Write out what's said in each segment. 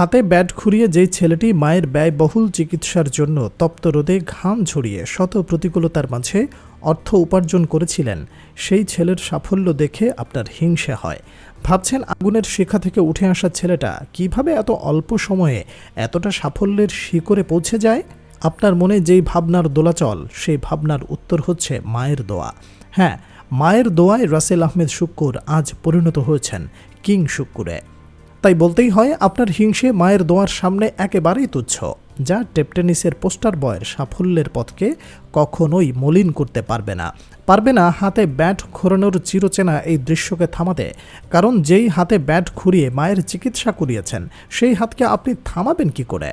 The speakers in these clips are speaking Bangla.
হাতে ব্যাট খুঁড়িয়ে যেই ছেলেটি মায়ের ব্যয়বহুল চিকিৎসার জন্য তপ্ত রোদে ঘাম ঝরিয়ে শত প্রতিকূলতার মাঝে অর্থ উপার্জন করেছিলেন, সেই ছেলের সাফল্য দেখে আপনার হিংসে হয়। ভাবছেন আগুনের শিখা থেকে উঠে আসা ছেলেটা কীভাবে এত অল্প সময়ে এতটা সাফল্যের শিখরে পৌঁছে যায়? আপনার মনে যেই ভাবনার দোলাচল, সেই ভাবনার উত্তর হচ্ছে মায়ের দোয়া। হ্যাঁ মায়ের দোয়ায় রাসেল আহমেদ শুক্কুর আজ পরিণত হয়েছেন কিং শুক্কুরে। তাই বলতেই হয় আপনার হিংসে মায়ের দোয়ার সামনে একেবারেই তুচ্ছ, যা টেপটেনিসের পোস্টার বয়ের সাফল্যের পথকে কখনোই মলিন করতে পারবে না। পারবে না হাতে ব্যাট ঘোরানোর চিরচেনা এই দৃশ্যকে থামাতে, কারণ যেই হাতে ব্যাট ঘুরিয়ে মায়ের চিকিৎসা করিয়েছেন, সেই হাতকে আপনি থামাবেন কি করে?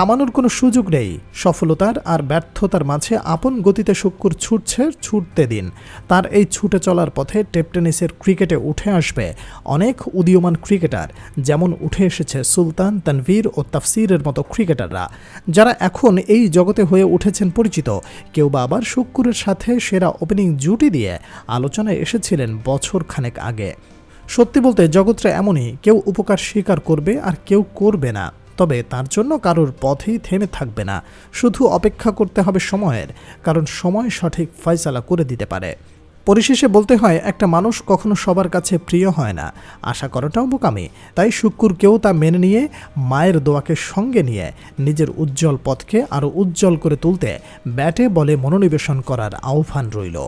থামানোর কোনো সুযোগ নেই। সফলতার আর ব্যর্থতার মাঝে আপন গতিতে শুক্কুর ছুটছে, ছুটতে দিন। তার এই ছুটে চলার পথে টেপটেনিসের ক্রিকেটে উঠে আসবে অনেক উদীয়মান ক্রিকেটার, যেমন উঠে এসেছে সুলতান, তানভীর ও তাফসিরের মতো ক্রিকেটাররা। যারা এখন এই জগতে হয়ে উঠেছেন পরিচিত, কেউ বা আবার শুক্কুরের সাথে সেরা ওপেনিং জুটি দিয়ে আলোচনায় এসেছিলেন বছর খানেক আগে। সত্যি বলতে, জগৎটা এমনই, কেউ উপকার স্বীকার করবে আর কেউ করবে না। তবে তার জন্য কারোর পথেই থেমে থাকবে না। শুধু অপেক্ষা করতে হবে সময়ের, কারণ সময় সঠিক ফয়সালা করে দিতে পারে। পরিশেষে বলতে হয়, একটা মানুষ কখনো সবার কাছে প্রিয় হয় না। আশা করাটাও বোকামি। তাই শুক্কুরকেও তা মেনে নিয়ে, মায়ের দোয়াকে সঙ্গে নিয়ে, নিজের উজ্জ্বল পথকে আরও উজ্জ্বল করে তুলতে ব্যাটে বলে মনোনিবেশন করার আহ্বান রইল।